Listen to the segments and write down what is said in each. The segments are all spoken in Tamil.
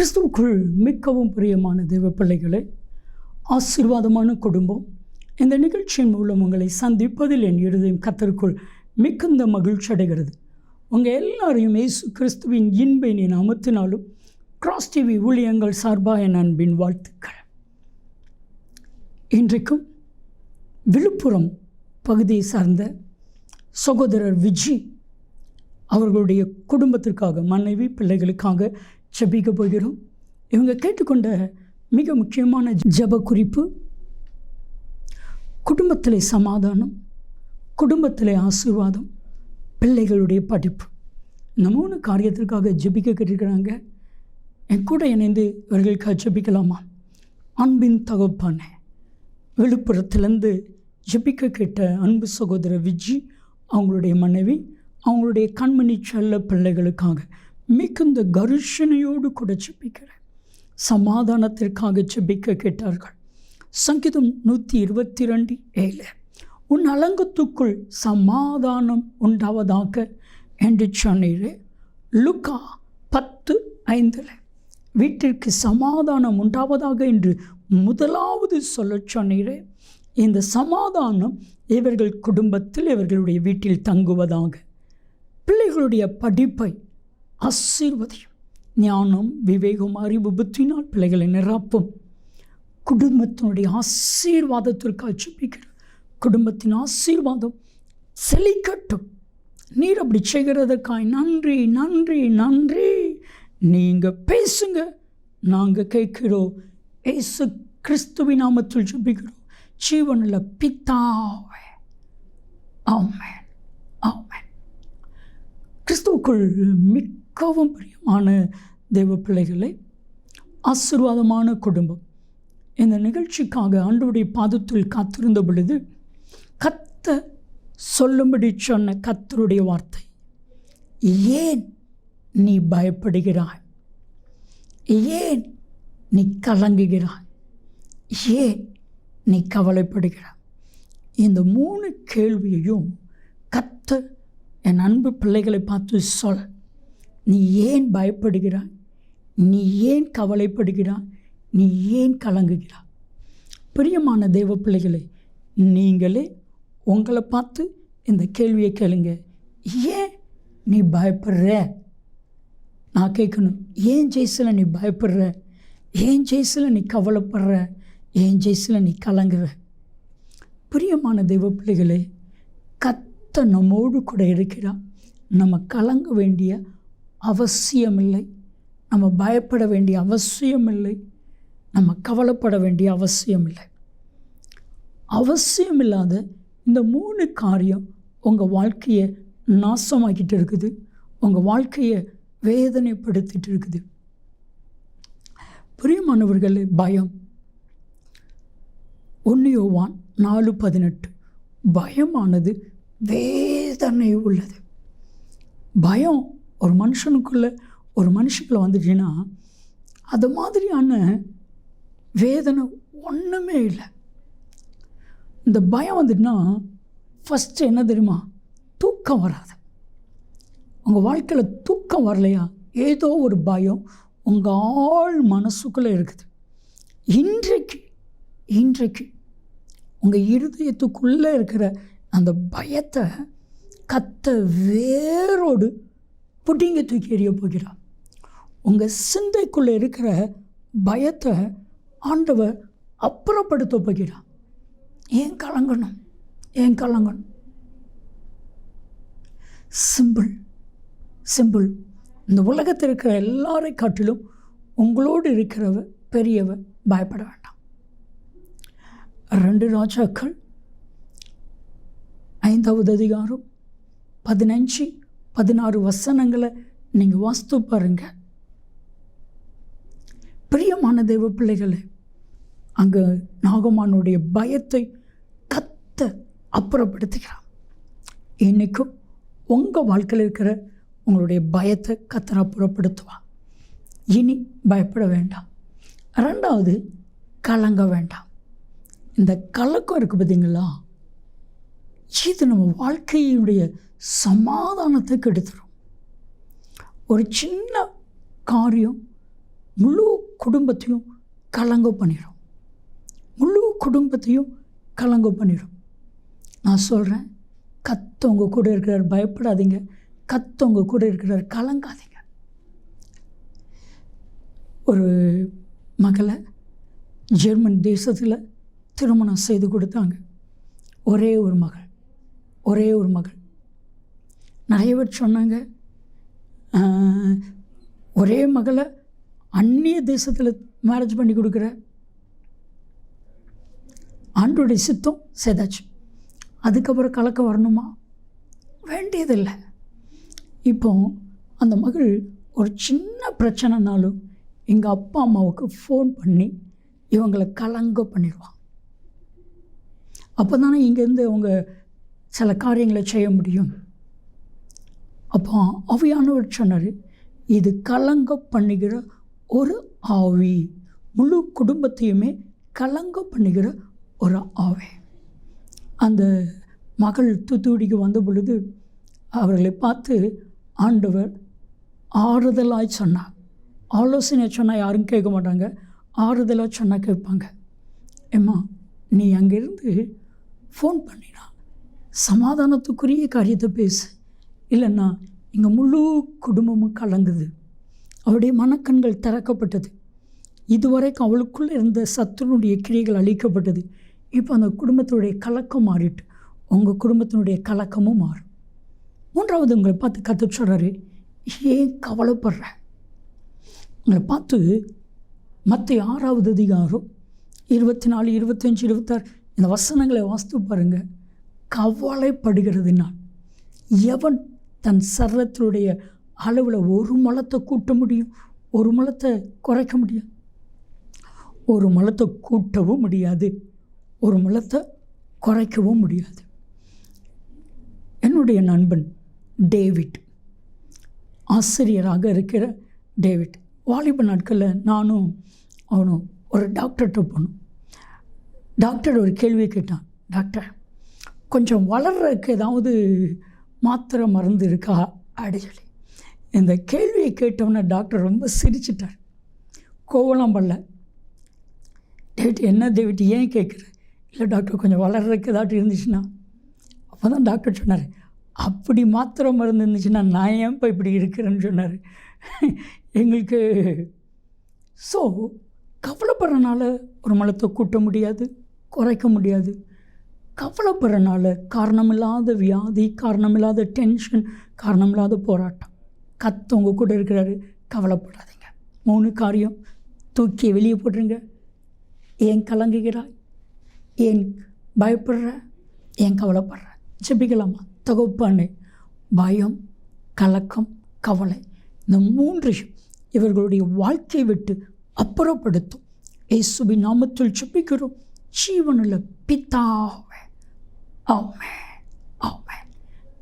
கிறிஸ்துவுக்குள் மிக்கவும் பிரியமான தேவ பிள்ளைகளே ஆசீர்வாதமான குடும்பம் இந்த நிகழ்ச்சியின் மூலம் உங்களை சந்திப்பதில் என் இருதயம் கத்தருக்குள் மிகுந்த மகிழ்ச்சி அடைகிறது. உங்கள் எல்லாரையும் இயேசு கிறிஸ்துவின் இன்பை அமர்த்தினாலும் கிராஸ் டிவி ஊழியங்கள் சார்பாக என் அன்பின் வாழ்த்துக்கள். இன்றைக்கும் விழுப்புரம் பகுதியை சார்ந்த சகோதரர் விஜி அவர்களுடைய குடும்பத்திற்காக மனைவி பிள்ளைகளுக்காக ஜெபிக்க போகிறோம் இவங்க கேட்டுக்கொண்ட மிக முக்கியமான ஜெப குறிப்பு குடும்பத்தில் சமாதானம் குடும்பத்தில் ஆசீர்வாதம் பிள்ளைகளுடைய படிப்பு. இந்த மூணு காரியத்திற்காக ஜெபிக்க கேட்டிருக்கிறாங்க. என் கூட இணைந்து இவர்களுக்காக ஜெபிக்கலாமா? அன்பின் தகப்பான விழுப்புரத்துலேருந்து ஜெபிக்க கேட்ட அன்பு சகோதரர் விஜி அவங்களுடைய மனைவி அவங்களுடைய கண்மணி செல்ல பிள்ளைகளுக்காக மிகுந்த கருஷனையோடு கூட ஜெபிக்கிறேன். சமாதானத்திற்காக ஜெபிக்க கேட்டார்கள். சங்கீதம் நூற்றி இருபத்தி ரெண்டு ஏழு. உன் அலங்கத்துக்குள் சமாதானம் உண்டாவதாக என்று சொன்னீரே. லுக்கா பத்து ஐந்தில். வீட்டிற்கு சமாதானம் உண்டாவதாக என்று முதலாவது சொல்ல சொன்னீரே. இந்த சமாதானம் இவர்கள் குடும்பத்தில் இவர்களுடைய வீட்டில் தங்குவதாக. பிள்ளைகளுடைய படிப்பை ஆசீர்வதியும் ஞானம் விவேகம் அறிவு புத்தினால் பிள்ளைகளை நிரப்பும். குடும்பத்தினுடைய ஆசீர்வாதத்திற்காக ஜெபிக்கிற குடும்பத்தின் ஆசீர்வாதம் செழிக்கட்டும். நீர் அப்படி செய்கிறதற்காய் நன்றி நன்றி நன்றி. நீங்கள் பேசுங்க நாங்கள் கேட்கிறோம். ஏசு கிறிஸ்துவி நாமத்தில் சுப்பிக்கிறோம் ஜீவனில் பித்தாவே ஆமேன் ஆமேன். கிறிஸ்துவுக்குள் மிகவும் பிரியமான தெய்வ பிள்ளைகளை ஆசீர்வாதமான குடும்பம். இந்த நிகழ்ச்சிக்காக ஆண்டோடைய பாதத்தில் காத்திருந்த பொழுது கத்த சொல்லும்படி சொன்ன கத்தருடைய வார்த்தை ஏன் நீ பயப்படுகிறாய்? ஏன் நீ கலங்குகிறாய்? ஏன் நீ கவலைப்படுகிறாய்? இந்த மூணு கேள்வியையும் கத்த என் அன்பு பிள்ளைகளை பார்த்து சொல். நீ ஏன் பயப்படுகிறாய்? நீ ஏன் கவலைப்படுகிறாய்? நீ ஏன் கலங்குகிறாய்? பிரியமான தெய்வ பிள்ளைகளே நீங்களே உங்களை பார்த்து இந்த கேள்வியை கேளுங்க. ஏன் நீ பயப்படுற? நான் கேட்கணும் ஏன் ஜெய்ஸில் நீ பயப்படுற? ஏன் ஜெய்ஸில் நீ கவலைப்படுற? ஏன் ஜெய்ஸில் நீ கலங்குற? பிரியமான தெய்வ பிள்ளைகளே கத்த நம்மோடு கூட இருக்கிறான் நம்ம கலங்க வேண்டிய அவசியமில்லை. நம்ம பயப்பட வேண்டிய அவசியமில்லை. நம்ம கவலைப்பட வேண்டிய அவசியமில்லை. அவசியமில்லாத இந்த மூணு காரியம் உங்கள் வாழ்க்கையை நாசமாக்கிட்டு இருக்குது. உங்கள் வாழ்க்கையை வேதனைப்படுத்திட்டு இருக்குது. பிரியமானவர்களே பயம். ஒன்னியோவான் நாலு பதினெட்டு. பயமானது வேதனை உள்ளது. பயம் ஒரு மனுஷனுக்குள்ளே ஒரு மனுஷக்குள்ளே வந்துட்டீங்கன்னா அது மாதிரியான வேதனை ஒன்றுமே இல்லை. இந்த பயம் வந்துட்டுனா ஃபஸ்ட்டு என்ன தெரியுமா? தூக்கம் வராது. உங்கள் வாழ்க்கையில் தூக்கம் வரலையா? ஏதோ ஒரு பயம் உங்கள் ஆள் மனசுக்குள்ளே இருக்குது. இன்றைக்கு இன்றைக்கு உங்கள் இருதயத்துக்குள்ளே இருக்கிற அந்த பயத்தை கத்த வேரோடு புட்டிங்க தூக்கி எறிய போகிறார். உங்கள் சிந்தைக்குள்ளே இருக்கிற பயத்தை ஆண்டவர் அப்புறப்படுத்த போகிறார். ஏன் கலங்கணும்? ஏன் கலங்கணும்? சிம்பிள் சிம்பிள் இந்த உலகத்தில் இருக்கிற எல்லாரை காட்டிலும் உங்களோடு இருக்கிறவ பெரியவ பயப்பட வேண்டாம். ரெண்டு ராஜாக்கள் ஐந்தாவது அதிகாரம் பதினஞ்சு பதினாறு வசனங்களை நீங்கள் வாஸ்து பாருங்க. பிரியமான தெய்வ பிள்ளைகளே அங்கே நாகமானுடைய பயத்தை கத்த அப்புறப்படுத்துகிறான் இன்றைக்கும் உங்கள் வாழ்க்கையில் இருக்கிற உங்களுடைய பயத்தை கத்தர் அப்புறப்படுத்துவான் இனி பயப்பட வேண்டாம். ரெண்டாவது கலங்க வேண்டாம். இந்த கலக்கம் இருக்குது பார்த்தீங்களா இது நம்ம வாழ்க்கையினுடைய சமாதானத்தை கெடுத்துரும் ஒரு சின்ன காரியம் முழு குடும்பத்தையும் கலங்க பண்ணிடும் முழு குடும்பத்தையும் கலங்க பண்ணிடும் நான் சொல்கிறேன் கத்தவங்க கூட இருக்கிறார் பயப்படாதீங்க. கத்தவங்க கூட இருக்கிறார் கலங்காதீங்க. ஒரு மகளை ஜெர்மன் தேசத்தில் திருமணம் செய்து கொடுத்தாங்க. ஒரே ஒரு மகள் ஒரே ஒரு மகள். நிறையவர் சொன்னாங்க ஒரே மகளை அந்நிய தேசத்தில் மேரேஜ் பண்ணி கொடுக்குற. ஆண்டோடைய சித்தம் செய்தாச்சு. அதுக்கப்புறம் கலக்க வரணுமா? வேண்டியதில்லை. இப்போ அந்த மகள் ஒரு சின்ன பிரச்சனைனாலும் எங்கள் அப்பா அம்மாவுக்கு ஃபோன் பண்ணி இவங்களை கலங்க பண்ணிடுவான். அப்போ தானே இங்கேருந்து அவங்க சில காரியங்களை செய்ய முடியும். அப்போ ஆவியானவர் சொன்னார் இது கலங்க பண்ணுகிற ஒரு ஆவி. முழு குடும்பத்தையுமே கலங்க பண்ணுகிற ஒரு ஆவி. அந்த மகள் தூத்துக்குடிக்கு வந்த பொழுது அவர்களை பார்த்து ஆண்டவர் ஆறுதலாய் சொன்னார். ஆலோசனை சொன்னால் யாரும் கேட்க மாட்டாங்க. ஆறுதலாக சொன்னால் கேட்பாங்க. ஏம்மா நீ அங்கேருந்து ஃபோன் பண்ணினா சமாதானத்துக்குரிய காரியத்தை பேசு. இல்லைன்னா எங்கள் முழு குடும்பமும் கலங்குது. அவருடைய மனக்கண்கள் திறக்கப்பட்டது. இதுவரைக்கும் அவளுக்குள்ளே இருந்த சத்துனுடைய கிரியைகள் அழிக்கப்பட்டது. இப்போ அந்த குடும்பத்தினுடைய கலக்கம் மாறிட்டு உங்கள் குடும்பத்தினுடைய கலக்கமும் மாறும். மூன்றாவது உங்களை பார்த்து கற்று சொல்கிறாரு ஏன் கவலைப்படுற? உங்களை பார்த்து மற்ற ஆறாவது அதிகாரம் இருபத்தி நாலு இருபத்தஞ்சி இருபத்தாறு இந்த வசனங்களை வாசித்து பாருங்கள் கவலைப்படுகிறதுனால் எவன் தன் சரத்தினுடைய அளவில் ஒரு மலத்தை கூட்ட முடியும். ஒரு மலத்தை குறைக்க முடியும். ஒரு மலத்தை கூட்டவும் முடியாது. ஒரு மலத்தை குறைக்கவும் முடியாது. என்னுடைய நண்பன் டேவிட். ஆசிரியராக இருக்கிற டேவிட். வாலிப நாட்களில் நானும் அவனும் ஒரு டாக்டர்கிட்ட போனோம். டாக்டர் ஒரு கேள்வி கேட்டான். டாக்டர் கொஞ்சம் வளர்றதுக்கு ஏதாவது மாத்திரை மருந்து இருக்கா அப்படி சொல்லி. இந்த கேள்வியை கேட்டவுடனே டாக்டர் ரொம்ப சிரிச்சிட்டார். கோவலாம் பண்ணல டேவிட் என்ன டேவிட் ஏன் கேட்குற? இல்லை டாக்டர் கொஞ்சம் வளர்றதுக்கு ஏதாட்டும் இருந்துச்சுன்னா? அப்போ தான் டாக்டர் சொன்னார் அப்படி மாத்திரை மருந்து இருந்துச்சுன்னா நான் ஏன் இப்போ இப்படி இருக்கிறேன்னு சொன்னார். எங்களுக்கு ஸோ கவலைப்படுறனால ஒரு மலத்தை கூட்ட முடியாது குறைக்க முடியாது. கவலைப்படுறனால காரணமில்லாத வியாதி காரணமில்லாத டென்ஷன் காரணமில்லாத போராட்டம். கத்தவங்க கூட இருக்கிறாரு. கவலைப்படாதீங்க. மூணு காரியம். தூக்கி வெளியே போட்டுருங்க. ஏன் கலங்குகிறாய்? ஏன் பயப்படுற? ஏன் கவலைப்படுற? ஜெபிக்கலாமா? தகப்பானே. பயம் கலக்கம் கவலை. இந்த மூன்று இவர்களுடைய வாழ்க்கையை விட்டு அப்புறப்படுத்தும். ஏசுபி நாமத்தில் ஜெபிக்கிறோம். ஜீவனுள்ள பிதாவே. ஆமே ஆமே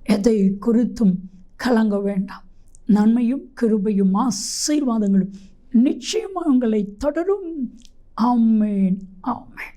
எதை குறித்தும் கலங்க வேண்டாம். நன்மையும் கிருபையும் ஆசீர்வாதங்களும் நிச்சயமாக உங்களை தொடரும். ஆமேன். ஆமேன்.